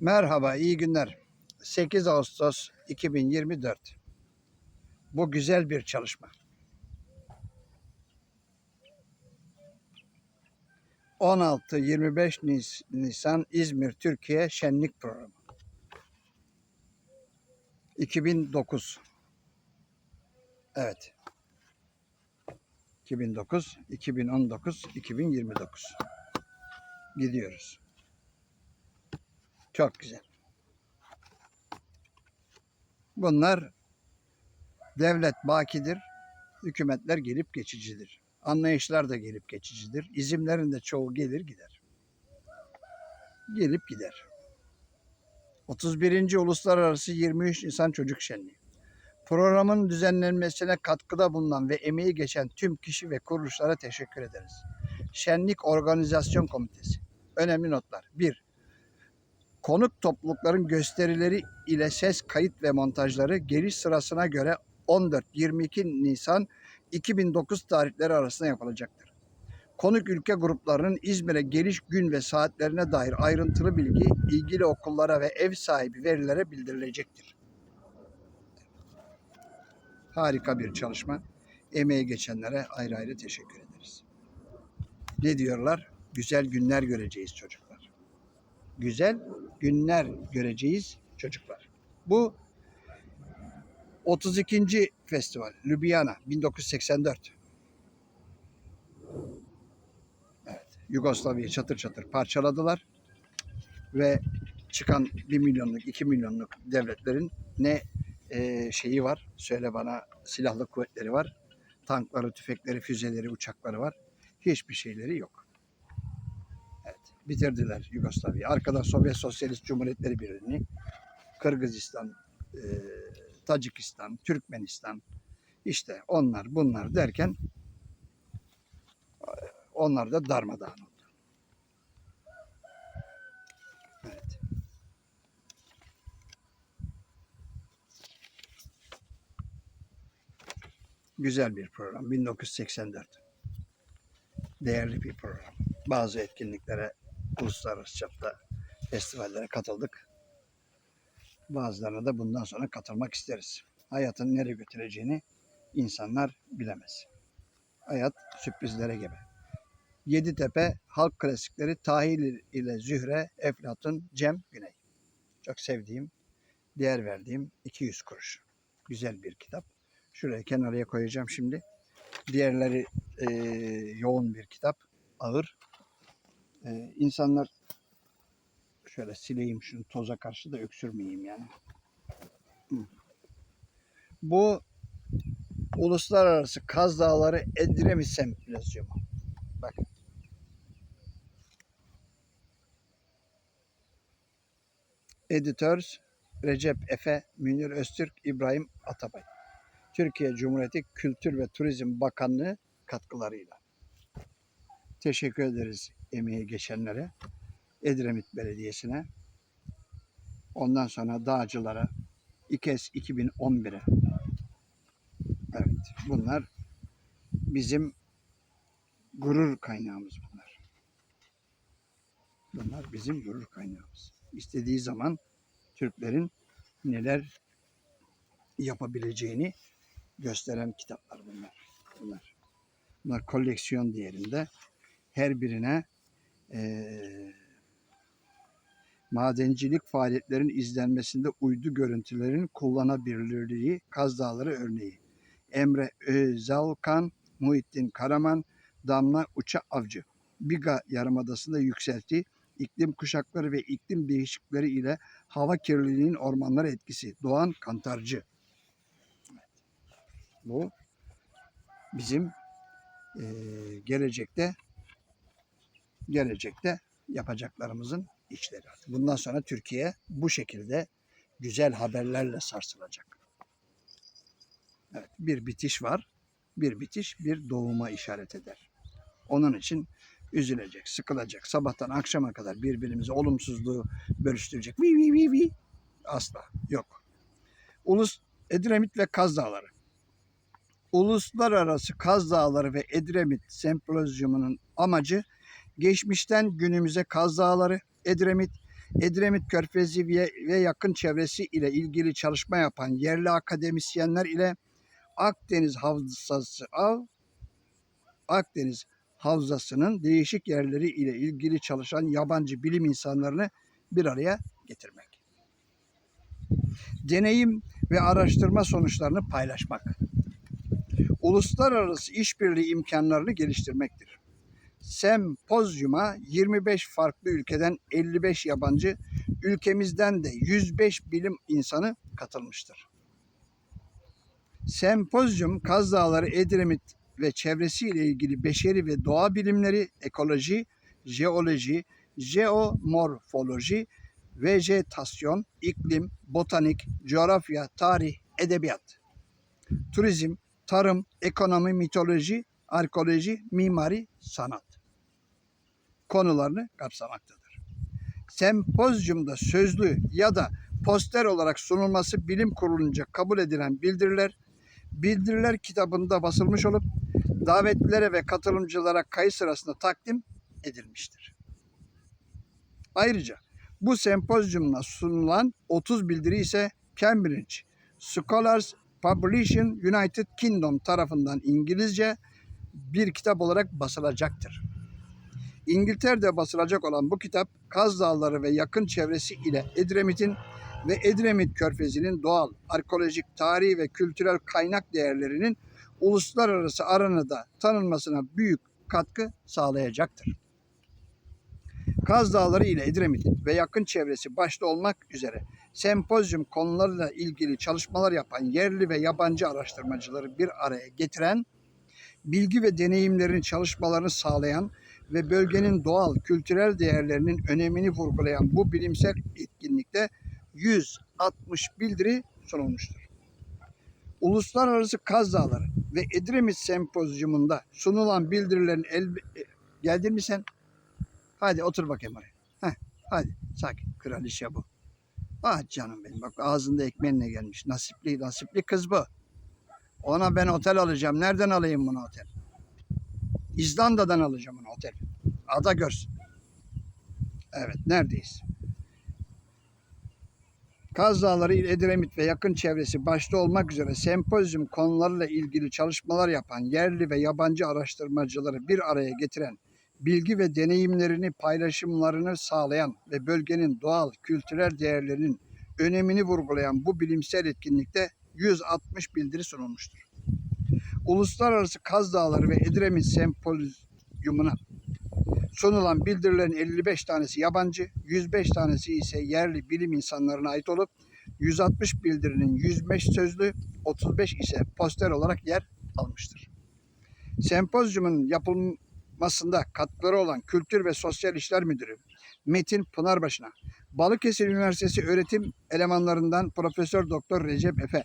Merhaba, iyi günler. 8 Ağustos 2024. Bu güzel bir çalışma. 16-25 Nis- Nisan İzmir Türkiye Şenlik Programı. 2009. Evet. 2009, 2019, 2029. Gidiyoruz. Çok güzel. Bunlar devlet bakidir, hükümetler gelip geçicidir. Anlayışlar da gelip geçicidir. İzimlerin de çoğu gelir gider. Gelip gider. 31. Uluslararası 23 Nisan Çocuk Şenliği. Programın düzenlenmesine katkıda bulunan ve emeği geçen tüm kişi ve kuruluşlara teşekkür ederiz. Şenlik Organizasyon Komitesi. Önemli notlar. 1. Konuk toplulukların gösterileri ile ses kayıt ve montajları geliş sırasına göre 14-22 Nisan 2009 tarihleri arasında yapılacaktır. Konuk ülke gruplarının İzmir'e geliş gün ve saatlerine dair ayrıntılı bilgi ilgili okullara ve ev sahibi verilere bildirilecektir. Harika bir çalışma. Emeği geçenlere ayrı ayrı teşekkür ederiz. Ne diyorlar? Güzel günler göreceğiz çocuklar. Güzel günler göreceğiz çocuklar. Bu 32. festival Ljubljana 1984. Evet, Yugoslavya'yı çatır çatır parçaladılar ve çıkan 1 milyonluk 2 milyonluk devletlerin ne e, şeyi var söyle bana silahlı kuvvetleri var tankları tüfekleri füzeleri uçakları var hiçbir şeyleri yok. Bitirdiler Yugoslavya'yı. Arkadan Sovyet Sosyalist Cumhuriyetleri Birliği'ni, Kırgızistan, e, Tacikistan, Türkmenistan, işte onlar bunlar derken e, onlar da darmadağın oldu. Evet. Güzel bir program. 1984. Değerli bir program. Bazı etkinliklere uluslararası çapta festivallere katıldık. Bazılarına da bundan sonra katılmak isteriz. Hayatın nereye götüreceğini insanlar bilemez. Hayat sürprizlere gebe. Yeditepe Halk Klasikleri Tahir ile Zühre, Eflatun, Cem, Güney. Çok sevdiğim, değer verdiğim 200 kuruş. Güzel bir kitap. Şuraya kenarıya koyacağım şimdi. Diğerleri eee, yoğun bir kitap. Ağır. Eee insanlar şöyle sileyim şunu toza karşı da öksürmeyeyim yani. Bu Uluslararası Kaz Dağları Edremit Sempozyumu. Bak. Editors Recep Efe, Münir Öztürk, İbrahim Atabay. Türkiye Cumhuriyeti Kültür ve Turizm Bakanlığı katkılarıyla. Teşekkür ederiz emeği geçenlere. Edremit Belediyesi'ne. Ondan sonra dağcılara İKES 2011'e. Evet bunlar bizim gurur kaynağımız bunlar. Bunlar bizim gurur kaynağımız. İstediği zaman Türklerin neler yapabileceğini gösteren kitaplar bunlar. Bunlar, bunlar koleksiyon değerinde. Her birine eee madencilik faaliyetlerinin izlenmesinde uydu görüntülerin kullanabilirliği Kaz Dağları örneği. Emre Özalkan, Muhittin Karaman, Damla Uça Avcı. Biga Yarımadası'nda yükselti, iklim kuşakları ve iklim değişiklikleri ile hava kirliliğinin ormanlara etkisi. Doğan Kantarcı. Bu bizim eee, gelecekte gelecekte yapacaklarımızın işleri. Bundan sonra Türkiye bu şekilde güzel haberlerle sarsılacak. Evet, bir bitiş var. Bir bitiş bir doğuma işaret eder. Onun için üzülecek, sıkılacak. Sabahtan akşama kadar birbirimize olumsuzluğu bölüştürecek. Vi vi vi vi. Asla yok. Ulus Edremit ve Kaz Dağları. Uluslararası Kaz Dağları ve Edremit Sempozyumu'nun amacı geçmişten günümüze Kaz Dağları, Edremit, Edremit Körfezi ve, yakın çevresi ile ilgili çalışma yapan yerli akademisyenler ile Akdeniz Havzası Av Akdeniz Havzası'nın değişik yerleri ile ilgili çalışan yabancı bilim insanlarını bir araya getirmek. Deneyim ve araştırma sonuçlarını paylaşmak. Uluslararası işbirliği imkanlarını geliştirmektir. Sempozyuma 25 farklı ülkeden 55 yabancı, ülkemizden de 105 bilim insanı katılmıştır. Sempozyum Kaz Dağları Edremit ve çevresiyle ilgili beşeri ve doğa bilimleri, ekoloji, jeoloji, jeomorfoloji, vejetasyon, iklim, botanik, coğrafya, tarih, edebiyat, turizm, tarım, ekonomi, mitoloji, arkeoloji, mimari, sanat konularını kapsamaktadır. Sempozyumda sözlü ya da poster olarak sunulması bilim kurulunca kabul edilen bildiriler, bildiriler kitabında basılmış olup davetlilere ve katılımcılara kayıt sırasında takdim edilmiştir. Ayrıca bu sempozyumla sunulan 30 bildiri ise Cambridge Scholars Publishing United Kingdom tarafından İngilizce bir kitap olarak basılacaktır. İngiltere'de basılacak olan bu kitap Kaz Dağları ve yakın çevresi ile Edremit'in ve Edremit Körfezi'nin doğal, arkeolojik, tarihi ve kültürel kaynak değerlerinin uluslararası arenada tanınmasına büyük katkı sağlayacaktır. Kaz Dağları ile Edremit ve yakın çevresi başta olmak üzere sempozyum konularıyla ilgili çalışmalar yapan yerli ve yabancı araştırmacıları bir araya getiren, bilgi ve deneyimlerin çalışmalarını sağlayan ve bölgenin doğal, kültürel değerlerinin önemini vurgulayan bu bilimsel etkinlikte 160 bildiri sunulmuştur. Uluslararası Kaz Dağları ve Edremit Sempozyumunda sunulan bildirilerin el... Geldin mi sen? Hadi otur bakayım oraya. Heh, hadi sakin. Kraliçe bu. Ah canım benim bak ağzında ekmeğinle gelmiş. Nasipli nasipli kız bu. Ona ben otel alacağım. Nereden alayım bunu otel? İzlanda'dan alacağım onu otel. Ada görsün. Evet neredeyiz? Kaz Dağları ile Edremit ve yakın çevresi başta olmak üzere sempozyum konularıyla ilgili çalışmalar yapan yerli ve yabancı araştırmacıları bir araya getiren, bilgi ve deneyimlerini paylaşımlarını sağlayan ve bölgenin doğal, kültürel değerlerinin önemini vurgulayan bu bilimsel etkinlikte 160 bildiri sunulmuştur. Uluslararası Kaz Dağları ve Edremit Sempozyumuna sunulan bildirilerin 55 tanesi yabancı, 105 tanesi ise yerli bilim insanlarına ait olup 160 bildirinin 105 sözlü, 35 ise poster olarak yer almıştır. Sempozyumun yapılmasında katkıları olan Kültür ve Sosyal İşler Müdürü Metin Pınarbaşı'na, Balıkesir Üniversitesi öğretim elemanlarından Profesör Doktor Recep Efe,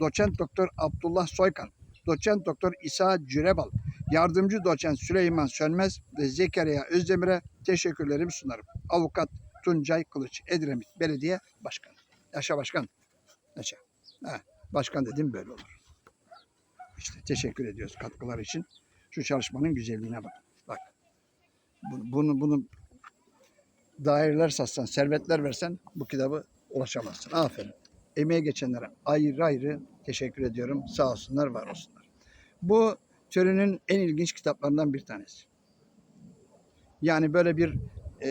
Doçent Doktor Abdullah Soykan, Doçent Doktor İsa Cürebal, Yardımcı Doçent Süleyman Sönmez ve Zekeriya Özdemir'e teşekkürlerimi sunarım. Avukat Tuncay Kılıç, Edremit Belediye Başkanı. Yaşa başkan. Yaşa. Ha, başkan dedim böyle olur. İşte teşekkür ediyoruz katkılar için. Şu çalışmanın güzelliğine bak. Bak. Bunu, bunu, bunu daireler satsan, servetler versen bu kitabı ulaşamazsın. Aferin. Emeğe geçenlere ayrı ayrı teşekkür ediyorum. Sağ olsunlar, var olsunlar. Bu türünün en ilginç kitaplarından bir tanesi. Yani böyle bir e,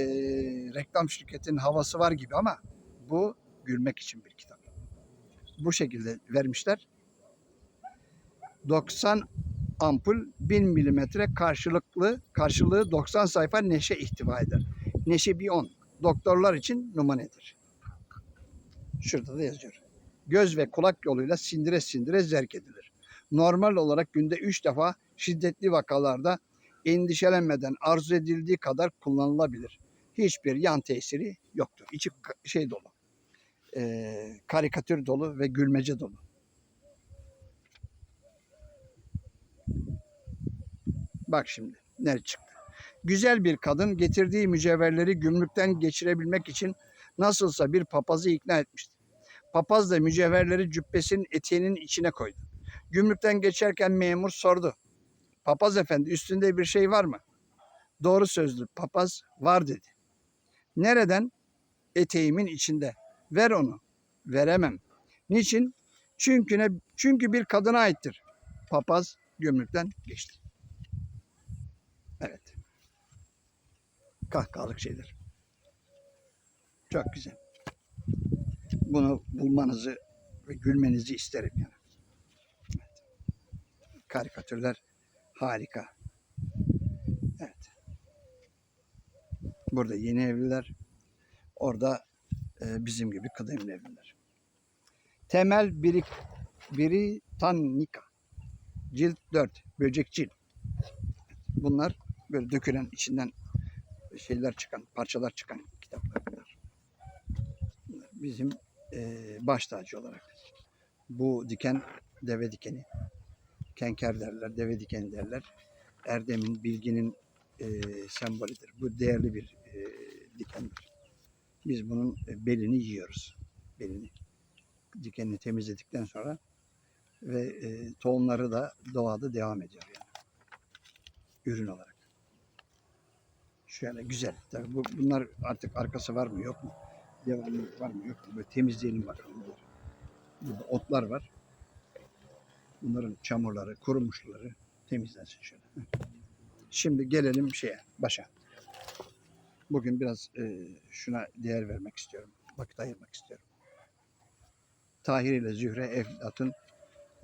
reklam şirketinin havası var gibi ama bu gülmek için bir kitap. Bu şekilde vermişler. 90 ampul 1000 milimetre karşılıklı karşılığı 90 sayfa neşe ihtiva eder. Neşe bir 10. Doktorlar için numunedir. Şurada da yazıyor. Göz ve kulak yoluyla sindire sindire zerk edilir. Normal olarak günde 3 defa şiddetli vakalarda endişelenmeden arzu edildiği kadar kullanılabilir. Hiçbir yan tesiri yoktur. İçi şey dolu. E, karikatür dolu ve gülmece dolu. Bak şimdi ne çıktı. Güzel bir kadın getirdiği mücevherleri gümrükten geçirebilmek için nasılsa bir papazı ikna etmişti. Papaz da mücevherleri cübbesinin eteğinin içine koydu. Gümrükten geçerken memur sordu. Papaz efendi üstünde bir şey var mı? Doğru sözlü papaz var dedi. Nereden? eteğimin içinde. Ver onu. Veremem. Niçin? Çünkü ne? Çünkü bir kadına aittir. Papaz gömlekten geçti. Evet. Kahkahalık şeyler. Çok güzel. Bunu bulmanızı ve gülmenizi isterim yani. Evet. Karikatürler harika. Evet. Burada yeni evliler. Orada e, bizim gibi kıdemli evliler. Temel birik, Britannica. Cilt 4. Böcekçil. Bunlar böyle dökülen içinden şeyler çıkan, parçalar çıkan kitaplar Bizim e, baş tacı olarak. Bu diken deve dikeni. Kenker derler, deve dikeni derler. Erdem'in, bilginin e, sembolüdür. Bu değerli bir e, dikendir. Biz bunun belini yiyoruz. Belini. Dikenini temizledikten sonra ve e, tohumları da doğada devam ediyor yani. Ürün olarak. Şöyle güzel. Tabii bu, bunlar artık arkası var mı yok mu? Devamlı var mı yok mu? Böyle temizleyelim bakalım. Burada otlar var. Bunların çamurları, kurumuşları temizlensin şöyle. Şimdi gelelim şeye, başa. Bugün biraz e, şuna değer vermek istiyorum. Vakit ayırmak istiyorum. Tahir ile Zühre Eflatun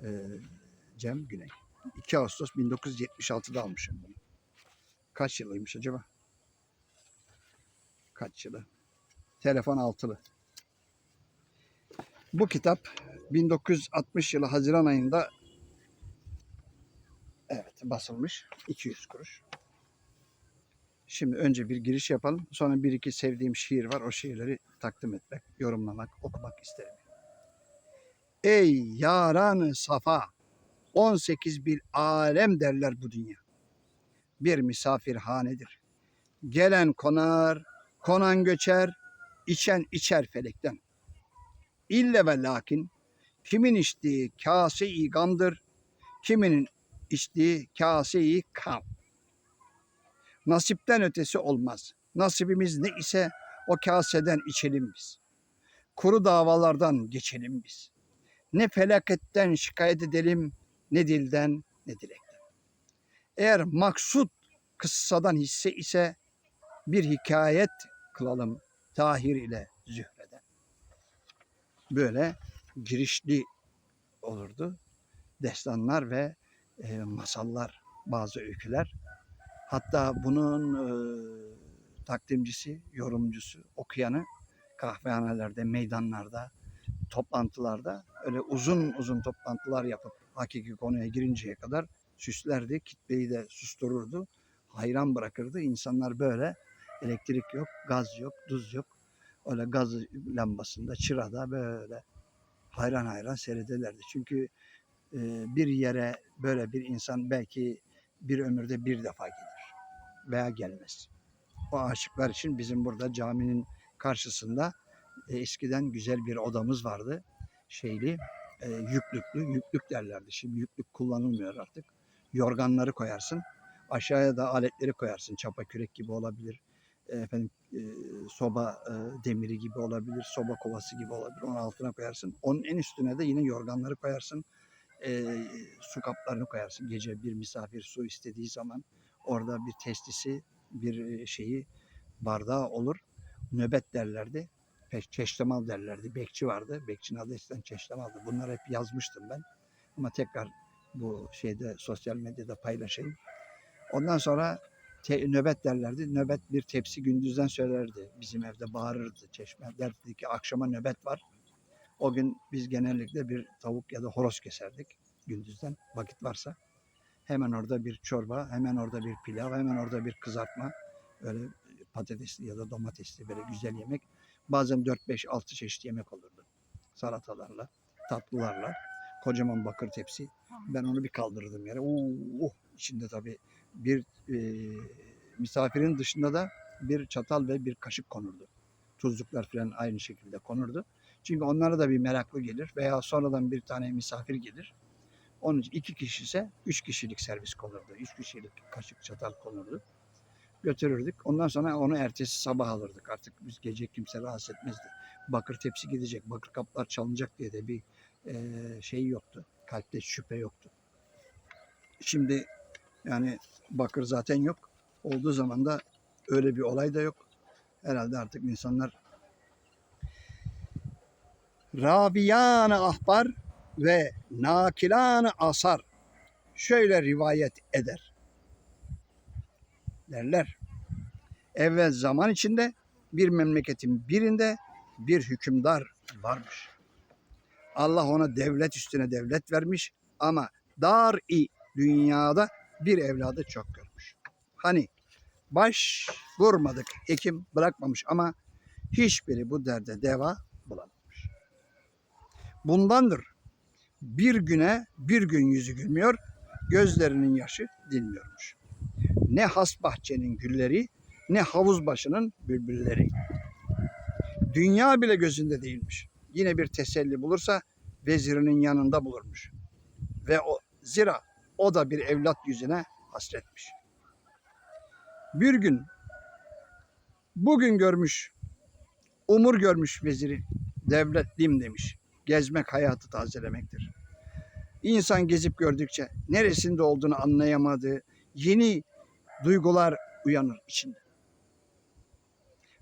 e, Cem Güney. 2 Ağustos 1976'da almışım bunu. Kaç yılıymış acaba? Kaç yılı? Telefon altılı. Bu kitap 1960 yılı Haziran ayında evet basılmış. 200 kuruş. Şimdi önce bir giriş yapalım. Sonra bir iki sevdiğim şiir var. O şiirleri takdim etmek, yorumlamak, okumak isterim. Ey yaranı safa, 18 bir alem derler bu dünya. Bir misafirhanedir. Gelen konar, konan göçer, içen içer felekten. İlle ve lakin kimin içtiği kase-i gamdır, kiminin içtiği kase-i kam. Nasipten ötesi olmaz. Nasibimiz ne ise o kaseden içelim biz. Kuru davalardan geçelim biz. Ne felaketten şikayet edelim, ne dilden ne dilekten. Eğer maksut kıssadan hisse ise bir hikayet kılalım Tahir ile Zühre'den. Böyle girişli olurdu. Destanlar ve e, masallar, bazı öyküler. Hatta bunun e, takdimcisi, yorumcusu, okuyanı kahvehanelerde, meydanlarda, toplantılarda öyle uzun uzun toplantılar yapıp hakiki konuya girinceye kadar süslerdi. Kitleyi de sustururdu. Hayran bırakırdı. İnsanlar böyle elektrik yok, gaz yok, tuz yok. Öyle gaz lambasında, çırada böyle hayran hayran seyrederlerdi. Çünkü e, bir yere böyle bir insan belki bir ömürde bir defa gelir veya gelmez. O aşıklar için bizim burada caminin karşısında e, eskiden güzel bir odamız vardı. Şeyli, e, yüklüklü, yüklük derlerdi. Şimdi yüklük kullanılmıyor artık. Yorganları koyarsın. Aşağıya da aletleri koyarsın. Çapa kürek gibi olabilir. Efendim e, soba e, demiri gibi olabilir. Soba kovası gibi olabilir. Onun altına koyarsın. Onun en üstüne de yine yorganları koyarsın. E, su kaplarını koyarsın. Gece bir misafir su istediği zaman orada bir testisi, bir e, şeyi bardağı olur. Nöbet derlerdi. Çeştemal derlerdi. Bekçi vardı. Bekçinin adı eskiden çeştemaldı. Bunları hep yazmıştım ben. Ama tekrar bu şeyde sosyal medyada paylaşayım. Ondan sonra te- nöbet derlerdi. Nöbet bir tepsi gündüzden söylerdi. Bizim evde bağırırdı çeşme. Derdi ki akşama nöbet var. O gün biz genellikle bir tavuk ya da horoz keserdik gündüzden vakit varsa. Hemen orada bir çorba, hemen orada bir pilav, hemen orada bir kızartma. Öyle patatesli ya da domatesli böyle güzel yemek. Bazen 4-5-6 çeşit yemek olurdu. Salatalarla, tatlılarla. Kocaman bakır tepsi. Ben onu bir kaldırdım yere. Oo, oh, içinde tabii bir e, misafirin dışında da bir çatal ve bir kaşık konurdu. Tuzluklar falan aynı şekilde konurdu. Çünkü onlara da bir meraklı gelir veya sonradan bir tane misafir gelir. Onun için iki kişi ise üç kişilik servis konurdu. Üç kişilik kaşık çatal konurdu. götürürdük. Ondan sonra onu ertesi sabah alırdık. Artık biz gece kimse rahatsız etmezdi. Bakır tepsi gidecek, bakır kaplar çalınacak diye de bir eee, şey yoktu. Kalpte şüphe yoktu. Şimdi yani bakır zaten yok. Olduğu zaman da öyle bir olay da yok. Herhalde artık insanlar Rabiyan ahbar ve nakilan asar şöyle rivayet eder. Derler. Evvel zaman içinde bir memleketin birinde bir hükümdar varmış. Allah ona devlet üstüne devlet vermiş ama dar-i dünyada bir evladı çok görmüş. Hani baş vurmadık, hekim bırakmamış ama hiçbiri bu derde deva bulamamış. Bundandır bir güne bir gün yüzü gülmüyor, gözlerinin yaşı dinmiyormuş. Ne has bahçenin gülleri, ne havuz başının bülbülleri. Dünya bile gözünde değilmiş. Yine bir teselli bulursa vezirinin yanında bulurmuş. Ve o zira o da bir evlat yüzüne hasretmiş. Bir gün bugün görmüş, umur görmüş veziri. Devletliyim demiş. Gezmek hayatı tazelemektir. İnsan gezip gördükçe neresinde olduğunu anlayamadığı yeni duygular uyanır içinde.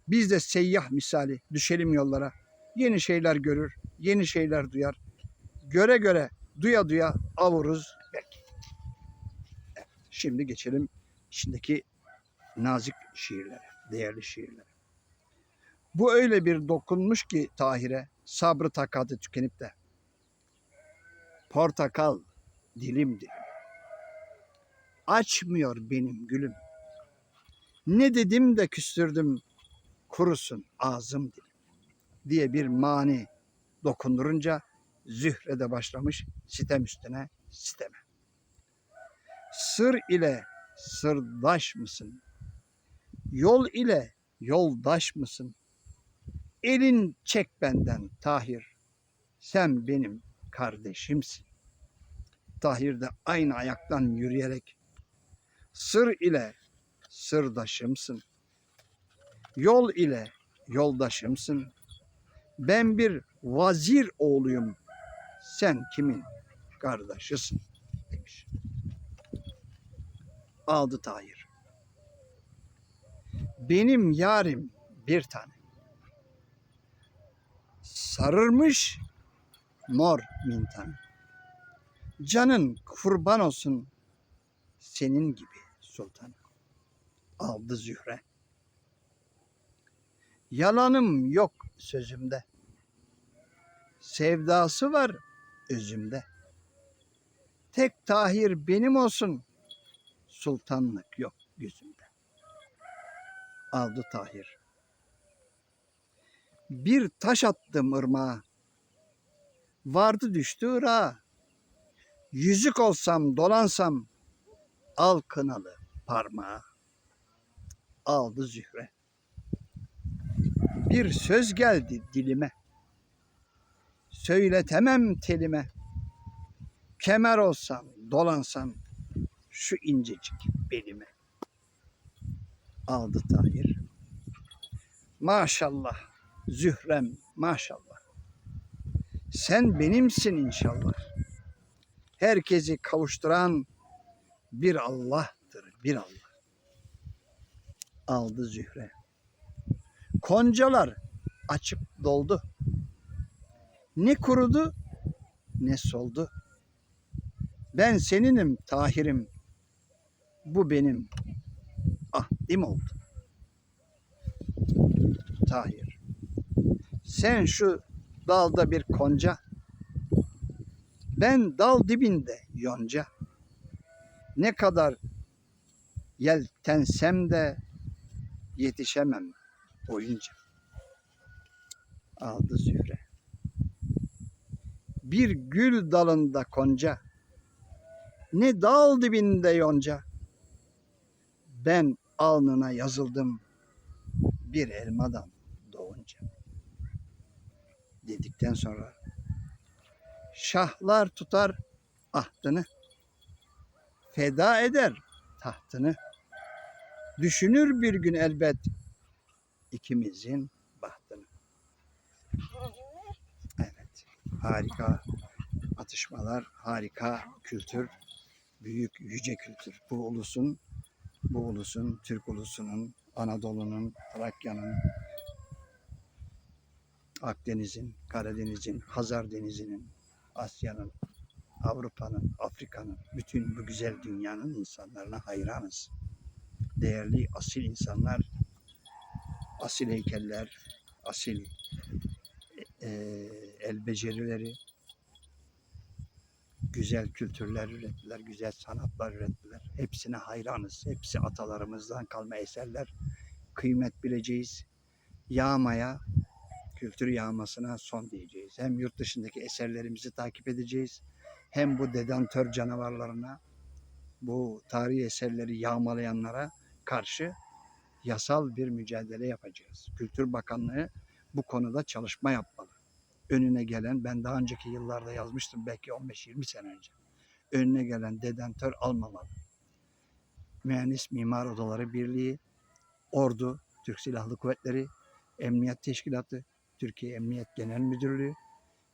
Biz de seyyah misali düşelim yollara. Yeni şeyler görür, yeni şeyler duyar. Göre göre, duya duya avuruz şimdi geçelim içindeki nazik şiirlere, değerli şiirlere. Bu öyle bir dokunmuş ki Tahir'e sabrı takadı tükenip de. Portakal dilim dilim. Açmıyor benim gülüm. Ne dedim de küstürdüm kurusun ağzım dilim diye bir mani dokundurunca Zühre'de başlamış sitem üstüne siteme. Sır ile sırdaş mısın? Yol ile yoldaş mısın? Elin çek benden Tahir. Sen benim kardeşimsin. Tahir de aynı ayaktan yürüyerek sır ile sırdaşımsın. Yol ile yoldaşımsın. Ben bir vazir oğluyum. Sen kimin kardeşisin demiş. Aldı Tahir. Benim yarim bir tane. Sarırmış mor mintan. Canın kurban olsun senin gibi sultan. Aldı Zühre. Yalanım yok sözümde. Sevdası var özümde. Tek Tahir benim olsun. Sultanlık yok gözümde. Aldı Tahir. Bir taş attım ırmağa. Vardı düştü ırağa. Yüzük olsam dolansam al kınalı parmağı. Aldı Zühre. Bir söz geldi dilime. Söyletemem telime. Kemer olsam, dolansam şu incecik belime. Aldı Tahir. Maşallah Zührem maşallah. Sen benimsin inşallah. Herkesi kavuşturan bir Allah'tır, bir Allah. Aldı Zühre. Koncalar açıp doldu. Ne kurudu ne soldu. Ben seninim Tahir'im. Bu benim ahdim oldu. Tahir. Sen şu dalda bir konca. Ben dal dibinde yonca. Ne kadar yeltensem de yetişemem boyunca. Aldı Zühre. Bir gül dalında konca. Ne dal dibinde yonca. Ben alnına yazıldım bir elmadan doğunca. Dedikten sonra şahlar tutar ahdını, feda eder tahtını. Düşünür bir gün elbet ikimizin bahtını. Evet. Harika atışmalar, harika kültür, büyük yüce kültür. Bu ulusun, bu ulusun, Türk ulusunun, Anadolu'nun, Trakya'nın, Akdeniz'in, Karadeniz'in, Hazar Denizi'nin, Asya'nın, Avrupa'nın, Afrika'nın, bütün bu güzel dünyanın insanlarına hayranız. Değerli, asil insanlar, asil heykeller, asil e, el becerileri, güzel kültürler ürettiler, güzel sanatlar ürettiler. Hepsine hayranız. Hepsi atalarımızdan kalma eserler. Kıymet bileceğiz. Yağmaya, kültür yağmasına son diyeceğiz. Hem yurt dışındaki eserlerimizi takip edeceğiz. Hem bu dedantör canavarlarına, bu tarihi eserleri yağmalayanlara karşı yasal bir mücadele yapacağız. Kültür Bakanlığı bu konuda çalışma yapmalı. Önüne gelen, ben daha önceki yıllarda yazmıştım belki 15-20 sene önce. Önüne gelen dedantör almamalı. Mühendis Mimar Odaları Birliği, Ordu, Türk Silahlı Kuvvetleri, Emniyet Teşkilatı, Türkiye Emniyet Genel Müdürlüğü,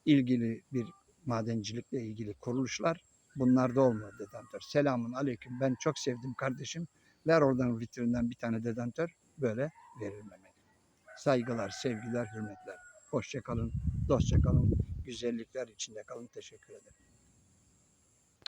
ilgili bir madencilikle ilgili kuruluşlar bunlarda olmalı dedantör. Selamun aleyküm ben çok sevdim kardeşim. Ver oradan vitrinden bir tane dedantör böyle verilmemeli. Saygılar, sevgiler, hürmetler. Hoşça kalın, dostça kalın, güzellikler içinde kalın. Teşekkür ederim.